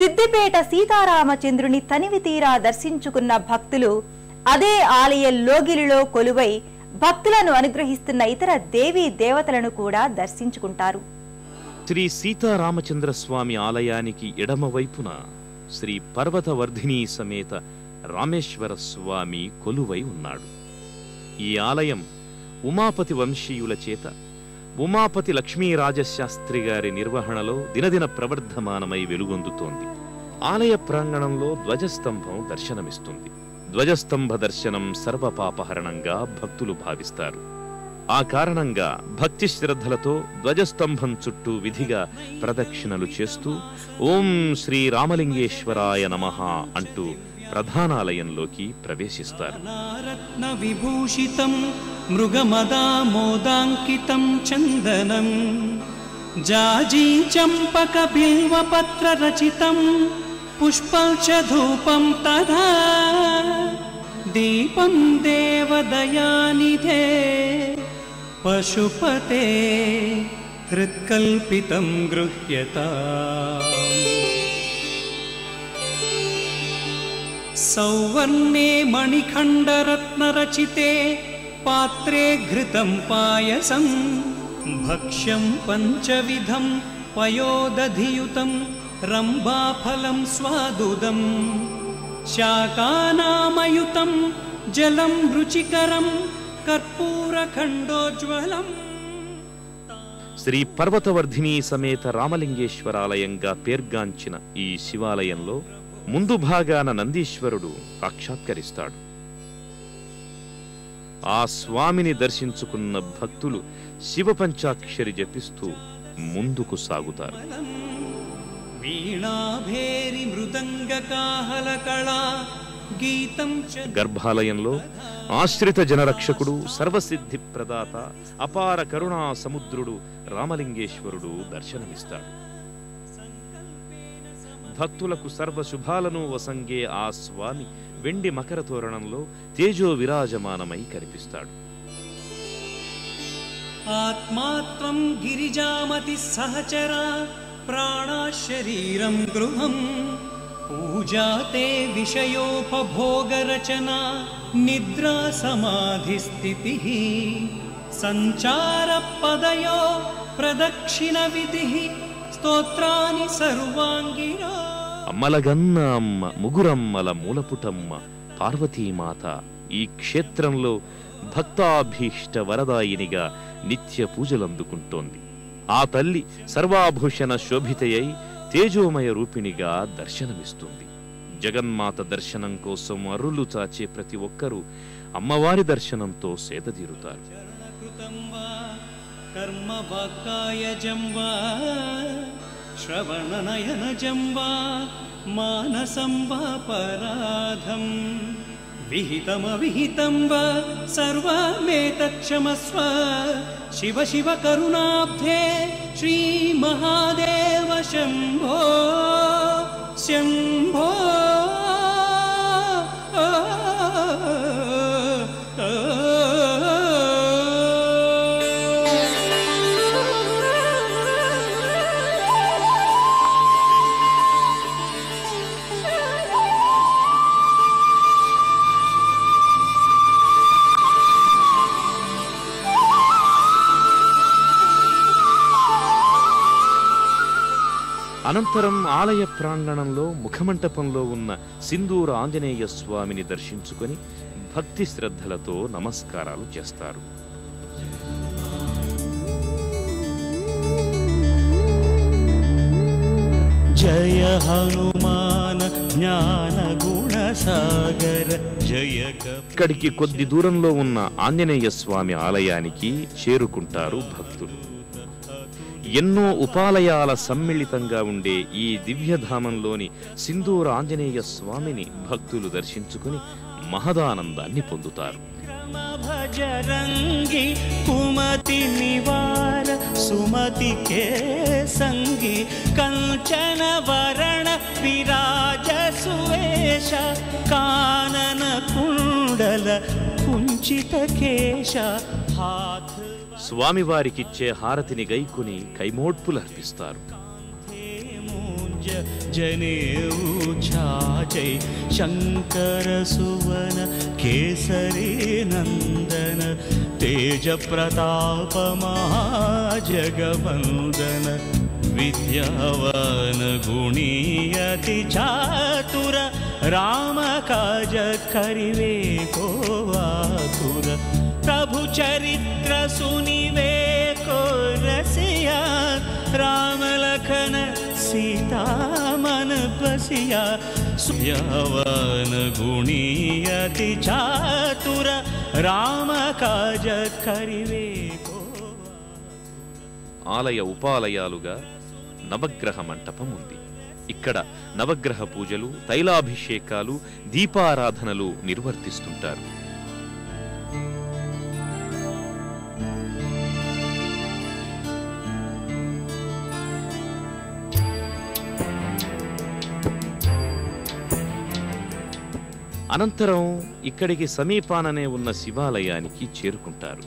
సిద్దిపేట సీతారామచంద్రుని తనివి తీరా దర్శించుకున్న భక్తులు అదే ఆలయ లోగిలిలో కొలువై భక్తులను అనుగ్రహిస్తున్న ఇతర దేవీ దేవతలను కూడా దర్శించుకుంటారు. శ్రీ సీతారామచంద్ర స్వామి ఆలయానికి ఎడమవైపున శ్రీ పర్వతవర్ధిని సమేత రామేశ్వర స్వామి కొలువై ఉన్నాడు. ఈ ఆలయం ఉమాపతి వంశీయుల చేత ఉమాపతి లక్ష్మీరాజశాస్త్రి గారి నిర్వహణలో దినదిన ప్రవర్ధమానమై వెలుగొందుతోంది. ఆలయ ప్రాంగణంలో ధ్వజస్తంభం దర్శనమిస్తుంది. ధ్వజస్తంభ దర్శనం సర్వపాపహరణంగా భక్తులు భావిస్తారు. ఆ కారణంగా భక్తి శ్రద్ధలతో ధ్వజస్తంభం చుట్టూ విధిగా ప్రదక్షిణలు చేస్తూ ఓం శ్రీ రామలింగేశ్వరాయ నమ అంటూ ప్రధానాలయంలోకి ప్రవేశిస్తారు నారత్న విభూషితం మృగమదామోదాంకితం చందనం జాజీ చంపక బిల్వపత్ర రచితం పుష్పం చ ధూపం తదా దీపం దేవదయానిధే పశుపతే सौवर्णे मणिखण्डरत्नरचिते पात्रे घृतं पायसं भक्ष्यं पञ्चविधं पयोदधियुतं रम्भाफलं स्वादुदं शाकानामयुतं जलं रुचिकरं कर्पूरखण्डोज्ज्वलम् శ్రీ పర్వతవర్ధిని సమేత రామలింగేశ్వరాలయంగా పేర్గాంచిన ఈ శివాలయంలో ముందు భాగాన నందీశ్వరుడు సాక్షాత్కరిస్తాడు. ఆ స్వామిని దర్శించుకున్న భక్తులు శివ పంచాక్షరి జపిస్తూ ముందుకు సాగుతారు. వీణాభేరి మృదంగకాహలకళా గర్భాలయంలో ఆశ్రిత జనరక్షకుడు సర్వసిద్ధి ప్రదాత అపార కరుణా సముద్రుడు రామలింగేశ్వరుడు దర్శనమిస్తాడు. భక్తులకు సర్వ శుభాలను వసంగే ఆ స్వామి వెండి మకర తోరణంలో తేజో విరాజమానమై కనిపిస్తాడు. ఆత్మాత్వం గిరిజామతి సహచరా ప్రాణశరీరం గృహం పూజాతే విషయోపభోగరచనా నిద్రా సమాధిస్థితి సంచార పదయో ప్రదక్షిణ విధి స్తోత్రాన్ని సర్వాంగిరా అమ్మలగన్న అమ్మ ముగురమ్మల మూలపుటమ్మ పార్వతీమాత ఈ క్షేత్రంలో భక్తాభీష్ట వరదాయినిగా నిత్య పూజలందుకుంటోంది. ఆ తల్లి సర్వాభూషణ శోభితయై తేజోమయ రూపిణిగా దర్శనమిస్తుంది. జగన్మాత దర్శనం కోసం అరులు చాచే ప్రతి ఒక్కరూ అమ్మవారి దర్శనంతో సేదతీరుతారు. కృతం కర్మ श्रवणनयनजं वा मानसं वा पराधम् विहितमविहितं वा सर्वमेतत्क्षमस्व। शिव शिव करुणाब्धे श्रीमहादेव शम्भो। शम्भो అనంతరం ఆలయ ప్రాంగణంలో ముఖమంటపంలో ఉన్న సింధూర ఆంజనేయ స్వామిని దర్శించుకొని భక్తి శ్రద్ధలతో నమస్కారాలు చేస్తారు. జయ హనుమాన్ జ్ఞాన గుణ సాగర జయ ఇక్కడికి కొద్ది దూరంలో ఉన్న ఆంజనేయ స్వామి ఆలయానికి చేరుకుంటారు భక్తులు. ఎన్నో ఉపాలయాల సమ్మిళితంగా ఉండే ఈ దివ్యధామంలోని సింధూర ఆంజనేయ స్వామిని భక్తులు దర్శించుకుని మహదానందాన్ని పొందుతారు. భజరంగి కుమతి నివార సుమతి కే సంగి కంచన వరణ విరాజ సువేశ కానన కుండల కుంచిత కేశ హాథ స్వామివారికిచ్చే హారతిని గైకుని కైమోడ్పులర్పిస్తారు. జనేవుఛాచై శంకర సువన కేసరి నందన తేజ ప్రతాప మహాజగవందన విద్యావన గుణీయతి చాతుర రామ కాజ కరివే కోవాతుర చరిత్ర సునివే కోరసియా రామలఖన సీతామన బసియా సుయవన గుణీయతి చాతుర రామ కాజ కరివే ఆలయ ఉపాలయాలుగా నవగ్రహ మంటపం ఉంది. ఇక్కడ నవగ్రహ పూజలు తైలాభిషేకాలు దీపారాధనలు నిర్వర్తిస్తుంటారు. అనంతరం ఇక్కడికి సమీపాననే ఉన్న శివాలయానికి చేరుకుంటారు.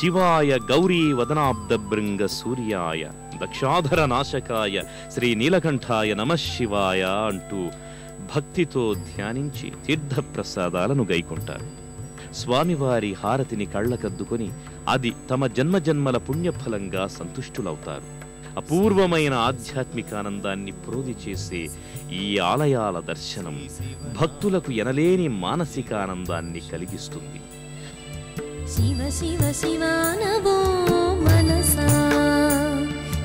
శివాయ గౌరీ వదనాబ్దభృంగ సూర్యాయ దక్షాధర నాశకాయ శ్రీ నీలకంఠాయ నమః శివాయ అంటూ భక్తితో ధ్యానించి తీర్థప్రసాదాలను గైకుంటారు. స్వామివారి హారతిని కళ్ళకద్దుకొని అది తమ జన్మజన్మల పుణ్యఫలంగా సంతుష్టులవుతారు. అపూర్వమైన ఆధ్యాత్మిక ఆనందాన్ని ప్రోధి చేసే ఈ ఆలయాల దర్శనం భక్తులకు ఎనలేని మానసిక ఆనందాన్ని కలిగిస్తుంది. శివ శివ శివానవో మనసా.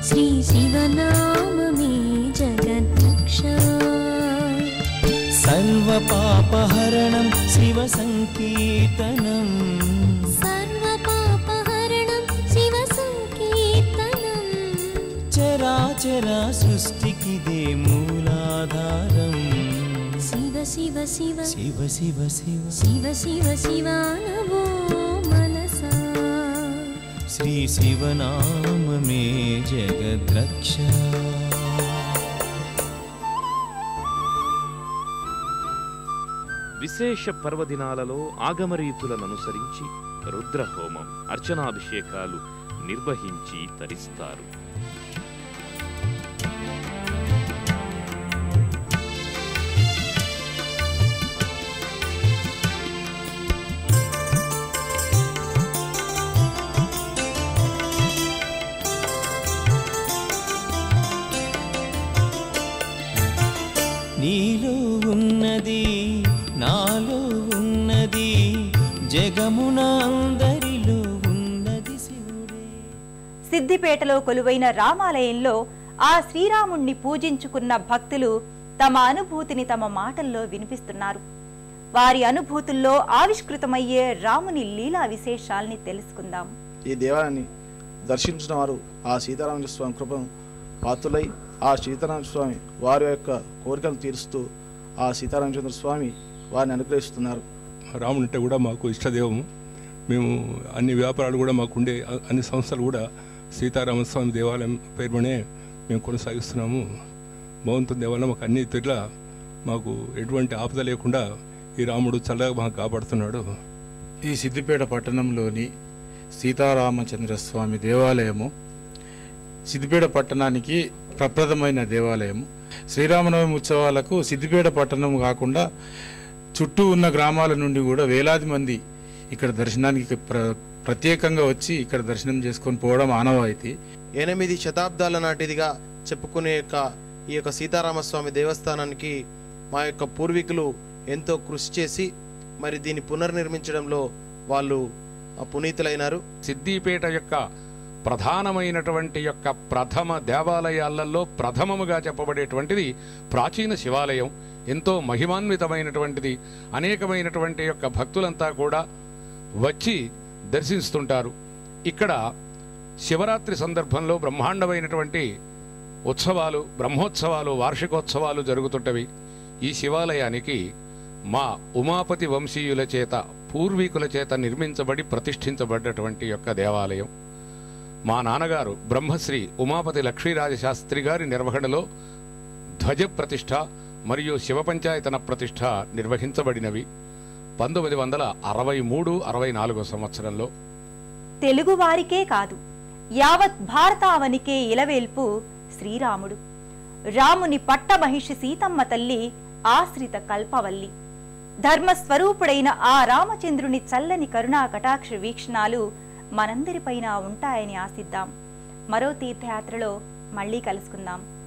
శ్రీ శివనామమే జగద్రక్ష సర్వ పాపహరణం శివ సంకీర్తనం. చరాస్వస్థికి దే మూలాధారం. శివ శివ శివ. శివ శివ శివ. శివ శివ శివ నమో మనసా. శ్రీ శివనామే జగద్రక్ష. విశేష పర్వదినాలలో ఆగమరీతులను అనుసరించి రుద్రహోమం అర్చనాభిషేకాలు నిర్వహించి తరిస్తారు. జగమున అందరిలో ఉన్నది శివుడే. సిద్దిపేటలో కొలువైన రామాలయంలో ఆ శ్రీరాముణ్ణి పూజించుకున్న భక్తులు తమ అనుభూతిని తమ మాటల్లో వినిపిస్తున్నారు. వారి అనుభూతుల్లో ఆవిష్కృతమయ్యే రాముని లీలా విశేషాల్ని తెలుసుకుందాం. ఈ దేవాలయాన్ని దర్శించిన వారు ఆ సీతారామచంద్ర స్వామి కృపను పాత్రులై ఆ సీతారామచంద్ర స్వామి వారి యొక్క కోరికలను తీరుస్తూ ఆ సీతారామచంద్ర స్వామి వారిని అనుగ్రహిస్తున్నారు. రాముడు అంటే కూడా మాకు ఇష్టదేవము. మేము అన్ని వ్యాపారాలు కూడా మాకుండే ఉండే అన్ని సంస్థలు కూడా సీతారామస్వామి దేవాలయం పేరునే మేము కొనసాగిస్తున్నాము. భగవంతుని దేవాలయం మాకు అన్ని తీర్ల మాకు ఎటువంటి ఆపద లేకుండా ఈ రాముడు చల్లగా మాకు కాపాడుతున్నాడు. ఈ సిద్దిపేట పట్టణంలోని సీతారామచంద్ర స్వామి దేవాలయము సిద్దిపేట పట్టణానికి ప్రప్రథమైన దేవాలయము. శ్రీరామనవమి ఉత్సవాలకు సిద్దిపేట పట్టణం కాకుండా చుట్టూ ఉన్న గ్రామాల నుండి కూడా వేలాది మంది ఇక్కడ దర్శనానికి ప్ర ప్రత్యేకంగా వచ్చి ఇక్కడ దర్శనం చేసుకొని పోవడం ఆనవాయితీ. ఎనిమిది శతాబ్దాల నాటిదిగా చెప్పుకునే యొక్క ఈ యొక్క సీతారామస్వామి దేవస్థానానికి మా యొక్క పూర్వీకులు ఎంతో కృషి చేసి మరి దీన్ని పునర్నిర్మించడంలో వాళ్ళు పునీతులైనారు. సిద్దిపేట యొక్క ప్రధానమైనటువంటి యొక్క ప్రథమ దేవాలయాలలో ప్రథమముగా చెప్పబడేటువంటిది ప్రాచీన శివాలయం. ఎంతో మహిమాన్వితమైనటువంటిది. అనేకమైనటువంటి యొక్క భక్తులంతా కూడా వచ్చి దర్శిస్తుంటారు. ఇక్కడ శివరాత్రి సందర్భంలో బ్రహ్మాండమైనటువంటి ఉత్సవాలు బ్రహ్మోత్సవాలు వార్షికోత్సవాలు జరుగుతుంటవి. ఈ శివాలయానికి మా ఉమాపతి వంశీయుల చేత పూర్వీకుల చేత నిర్మించబడి ప్రతిష్ఠించబడ్డటువంటి యొక్క దేవాలయం. మా నాన్నగారు బ్రహ్మశ్రీ ఉమాపతి లక్ష్మీరాజశాస్త్రి గారి నిర్వహణలో ధ్వజ ప్రతిష్ఠ మరియు శివ పంచాయతన ప్రతిష్ట నిర్వహించబడినవి పంతొమ్మిది వందల అరవై మూడు అరవై నాలుగో సంవత్సరంలో. తెలుగువారికే కాదు యావత్ భారతావనికే ఇలవేల్పు శ్రీరాముడు. రాముని పట్టమహిషి సీతమ్మ తల్లి ఆశ్రిత కల్పవల్లి. ధర్మస్వరూపుడైన ఆ రామచంద్రుని చల్లని కరుణా కటాక్ష వీక్షణాలు మనందరిపైన ఉంటాయని ఆశిద్దాం. మరో తీర్థయాత్రలో మళ్ళీ కలుసుకుందాం.